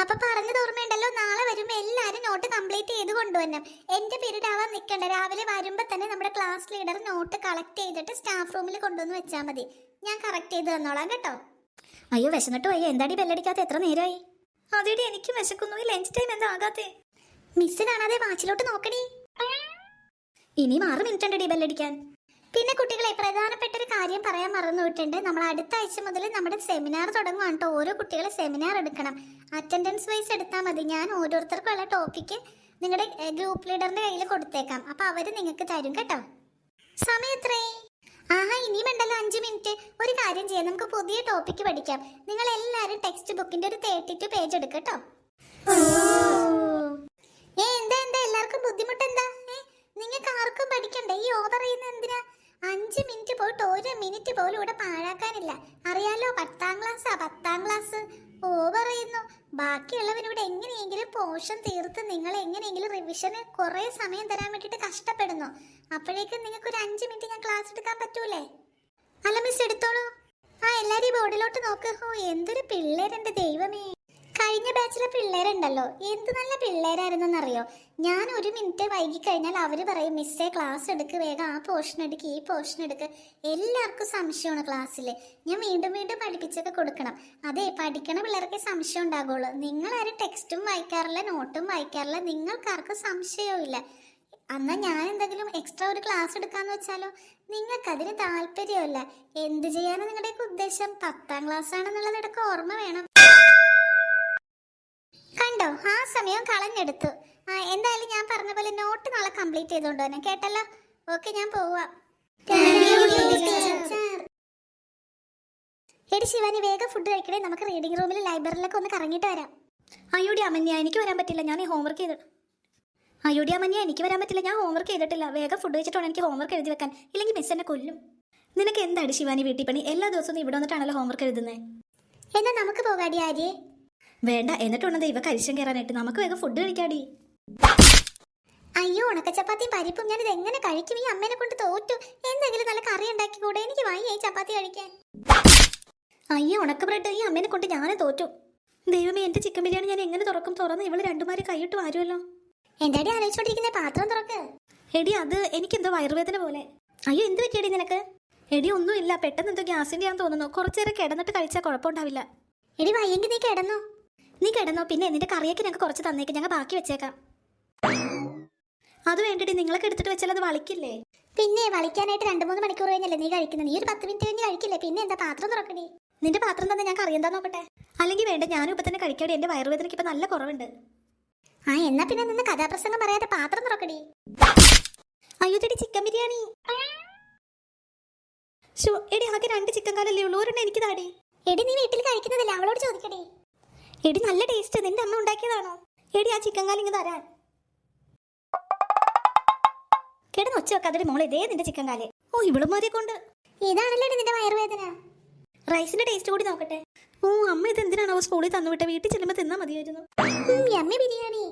അപ്പൊ പറഞ്ഞത് ഓർമ്മയുണ്ടല്ലോ? നാളെ വരുമ്പോ എല്ലാരും നോട്ട് കംപ്ലീറ്റ് ചെയ്ത് കൊണ്ടുവരണം. എന്റെ പീരീഡ് ആവാൻ നിൽക്കണ്ട രാവിലെ വരുമ്പോ തന്നെ നമ്മുടെ ക്ലാസ് ലീഡർ നോട്ട് കളക്ട് ചെയ്തിട്ട് സ്റ്റാഫ് റൂമിൽ കൊണ്ടുവന്ന് വെച്ചാൽ മതി. ഞാൻ കറക്റ്റ് ചെയ്ത് തന്നോളാം കേട്ടോ. അയ്യോ വിശന്നിട്ട് പോയി. എന്താടി ബെല്ലടിക്കാത്ത? എത്ര നേരമായി അതേടി എനിക്ക് വിശക്കുന്നു ഈ ലഞ്ച് ടൈം എന്താ ആകാത്തെ? മിസ് കാണാതെ വാച്ചിലോട്ട് നോക്കടി. ഇനി ആറ് മിനിറ്റ് ഉണ്ടടി ബെല്ലടിക്കാൻ. പിന്നെ കുട്ടികളെ പ്രധാനപ്പെട്ട ഒരു കാര്യം പറയാൻ മറന്നു വിട്ടുണ്ട് നമ്മൾ അടുത്ത ആഴ്ച മുതൽ നമ്മുടെ സെമിനാർ തുടങ്ങുകയാണ് കേട്ടോ ഓരോ കുട്ടികളെ സെമിനാർ എടുക്കണം. അറ്റൻഡൻസ് വൈസ് എടുത്താൽ മതി. ഞാൻ ഓരോരുത്തർക്കുള്ള ടോപ്പിക്ക് നിങ്ങളുടെ ഗ്രൂപ്പ് ലീഡറിന്റെ കയ്യിൽ കൊടുത്തേക്കാം. അപ്പൊ അവർ നിങ്ങൾക്ക് തരും കേട്ടോ. സമയം എത്രേ ആഹാ ഇനിയും ഉണ്ടല്ലോ അഞ്ച് മിനിറ്റ് ഒരു കാര്യം ചെയ്യാം. നമുക്ക് പുതിയ ടോപ്പിക്ക് പഠിക്കാം. നിങ്ങൾ എല്ലാവരും ടെക്സ്റ്റ് ബുക്കിന്റെ ഒരു തേർട്ടി ടു പേജ് എടുക്കട്ടോ ഏ എന്താ എന്താ എല്ലാവർക്കും ബുദ്ധിമുട്ട് എന്താ നിങ്ങൾക്ക് ആർക്കും പഠിക്കണ്ടേ ഈ ഓവർ ചെയ്യുന്ന എന്തിനാ അഞ്ച് മിനിറ്റ് പോയിട്ട് ഒരു മിനിറ്റ് പോലും ഇവിടെ പാഴാക്കാനില്ല. അറിയാലോ പത്താം ക്ലാസ്സാ പത്താം ക്ലാസ്. ഓവർ ചെയ്യുന്നു. ബാക്കിയുള്ളവരിവിടെ എങ്ങനെയെങ്കിലും പോഷൻ തീർത്ത് നിങ്ങൾ എങ്ങനെയെങ്കിലും റിവിഷന് കുറെ സമയം തരാൻ വേണ്ടിയിട്ട് കഷ്ടപ്പെടുന്നു. അപ്പോഴേക്കും നിങ്ങൾക്ക് ഒരു അഞ്ച് മിനിറ്റ് ഞാൻ ക്ലാസ് എടുക്കാൻ പറ്റൂലേ? അല്ല മിസ് എടുത്തോളൂ. ആ എല്ലാരും ബോർഡിലോട്ട് നോക്ക്. ഓ എന്തൊരു പിള്ളേരെ ദൈവമേ. കഴിഞ്ഞ ബാച്ചിലെ പിള്ളേരുണ്ടല്ലോ. എന്ത് നല്ല പിള്ളേരായിരുന്നെന്നറിയോ? ഞാൻ ഒരു മിനിറ്റ് വൈകി കഴിഞ്ഞാൽ അവർ പറയും മിസ്സേ ക്ലാസ് എടുക്ക് വേഗം ആ പോർഷൻ എടുക്ക് ഈ പോർഷൻ എടുക്ക്. എല്ലാവർക്കും സംശയമാണ് ക്ലാസ്സിൽ ഞാൻ വീണ്ടും വീണ്ടും പഠിപ്പിച്ചൊക്കെ കൊടുക്കണം. അതെ പഠിക്കണ പിള്ളേർക്ക് സംശയം ഉണ്ടാകുള്ളൂ. നിങ്ങളാരും ടെക്സ്റ്റും വായിക്കാറില്ല നോട്ടും വായിക്കാറില്ല. നിങ്ങൾക്കാർക്കും സംശയവും ഇല്ല അന്നാ ഞാൻ എന്തെങ്കിലും എക്സ്ട്രാ ഒരു ക്ലാസ് എടുക്കാന്ന് വെച്ചാലോ? നിങ്ങൾക്ക് അതിന് താല്പര്യമില്ല എന്ത് ചെയ്യാനാണ് നിങ്ങളുടെയൊക്കെ ഉദ്ദേശം? പത്താം ക്ലാസ് ആണെന്നുള്ളത് ഇടയ്ക്ക് ഓർമ്മ വേണം. കണ്ടോ? ആ സമയം കളഞ്ഞെടുത്തു. ആ എന്തായാലും ഞാൻ പറഞ്ഞ പോലെ നോട്ട് നാളെ കംപ്ലീറ്റ് ചെയ്തോണ്ട് തന്നെ കേട്ടല്ലോ? ഓക്കെ ഞാൻ പോവാം. എടി ശിവാനി വേഗം ഫുഡ് കഴിക്കണേ. നമുക്ക് റീഡിംഗ് റൂമിൽ ലൈബ്രറിയിലൊക്കെ ഒന്ന് കറങ്ങിയിട്ട് വരാം. അയ്യോടി അമന്യ എനിക്ക് വരാൻ പറ്റില്ല. ഞാൻ ഈ ഹോംവർക്ക് ചെയ്തു അയ്യോടി അമന്യ എനിക്ക് വരാൻ പറ്റില്ല. ഞാൻ ഹോംവർക്ക് ചെയ്തിട്ടില്ല. വേഗം ഫുഡ് കഴിച്ചിട്ട് വേണം എനിക്ക് ഹോംവർക്ക് എഴുതി വെക്കാൻ. ഇല്ലെങ്കിൽ മിസ് എന്നെ കൊല്ലും. നിനക്ക് എന്താണ് ശിവാനി വീട്ടിൽ പണി? എല്ലാ ദിവസവും ഇവിടെ വന്നിട്ടാണല്ലോ ഹോംവർക്ക് എഴുതുന്നത് എന്നാ നമുക്ക് പോകാടി ആര്യ. വേണ്ട എന്നിട്ടുണ്ടെന്ന് ഇവ കരിശം കയറാനായിട്ട്? നമുക്ക് വേഗം ഫുഡ് കഴിക്കാടി. അയ്യോ ഉണക്ക ചപ്പാത്തിയും പരിപ്പും ഞാൻ ഇത് എങ്ങനെ കഴിക്കും? ഈ അമ്മേനെ കൊണ്ട് തോറ്റു. എന്തെങ്കിലും നല്ല കറി ഉണ്ടാക്കി കൂടെ എനിക്ക് വായി ഈ ചപ്പാത്തി കഴിക്കാൻ. അയ്യോ ഉണക്ക ബ്രെഡ് ഈ അമ്മേനെ കൊണ്ട് ഞാൻ തോറ്റു. ദൈവമേ എന്റെ ചിക്കൻ ബിരിയാണി ഞാൻ എങ്ങനെ തുറക്കും? തുറന്ന് ഇവൾ രണ്ടുമാരെ കൈയിട്ട് വരുമല്ലോ എന്താടി ആലോചിച്ചോണ്ടിരിക്കുന്ന? പാത്രം തുറക്ക്. എടി അത് എനിക്കെന്തോ വയറുവേദന പോലെ. അയ്യോ എന്ത് പറ്റിയടി നിനക്ക്? എടി ഒന്നുമില്ല. പെട്ടെന്ന് എന്തോ ഗ്യാസിന്റെ ആണെന്ന് തോന്നുന്നു കുറച്ചേരം കിടന്നിട്ട് കഴിച്ചാൽ കുഴപ്പമുണ്ടാവില്ല. എടി വയ്യെങ്കിൽ നീ കിടന്നോ. നീ കിടന്നോ പിന്നെ എന്നിട്ട് കറിയൊക്കെ ഞങ്ങൾക്ക് കുറച്ച് തന്നേക്ക് ഞങ്ങൾ ബാക്കി വെച്ചേക്കാം. അത് വേണ്ടിട്ട് നിങ്ങളൊക്കെ എടുത്തിട്ട് വെച്ചാൽ അത് വളിക്കില്ലേ? പിന്നെ വളിക്കാനായിട്ട് രണ്ട് മൂന്ന് മണിക്കൂർ കഴിഞ്ഞല്ലേ നീ കഴിക്കുന്നത് നീ ഒരു പത്ത് മിനിറ്റ് കഴിഞ്ഞ് കഴിക്കില്ലേ? പിന്നെ എന്താ പാത്രം തുറക്കണേ നിന്റെ പാത്രം തന്നെ ഞാൻ കറിയെന്താ നോക്കട്ടെ? അല്ലെങ്കിൽ വേണ്ട ഞാനും ഇപ്പൊ തന്നെ കഴിക്കാടി എന്റെ വയറുവേദനയ്ക്ക് ഇപ്പൊ നല്ല കുറവുണ്ട്. ആ എന്നാ പിന്നെ നിന്ന് കഥാപ്രസംഗം പറയാതെ പാത്രം തുറക്കടി. അയ്യോ ചെടി ചിക്കൻ ബിരിയാണി. എടി ആകെ രണ്ട് ചിക്കൻ കാലല്ലേ ഉള്ളൂ. ഒരെണ്ണം എനിക്ക് താടി എടി നീ വീട്ടിൽ കഴിക്കുന്നതല്ലേ? അവളോട് ചോദിക്കടി. എടി നല്ല ടേസ്റ്റ് നിന്റെ അമ്മ ഉണ്ടാക്കിയതാണോ? എടി ആ ചിക്കൻ കാലിങ്ങ് തരാൻ. കിടന്ന് ഒച്ച വെക്കാതെ മോളെ ഇതേ നിന്റെ ചിക്കൻ കാൽ. ഓ ഇവളുമാരെ കൊണ്ട്. ഇതാണല്ലേ നിന്റെ വയറുവേദന. റൈസിന്റെ ടേസ്റ്റ് കൂടി നോക്കട്ടെ. ഓ അമ്മ ഇത് എന്തിനാണോ സ്കൂളിൽ തന്നുവിട്ടെ? വീട്ടിൽ ചെല്ലുമ്പോൾ തിന്നാ മതിയായിരുന്നു. യമ്മി ബിരിയാണി.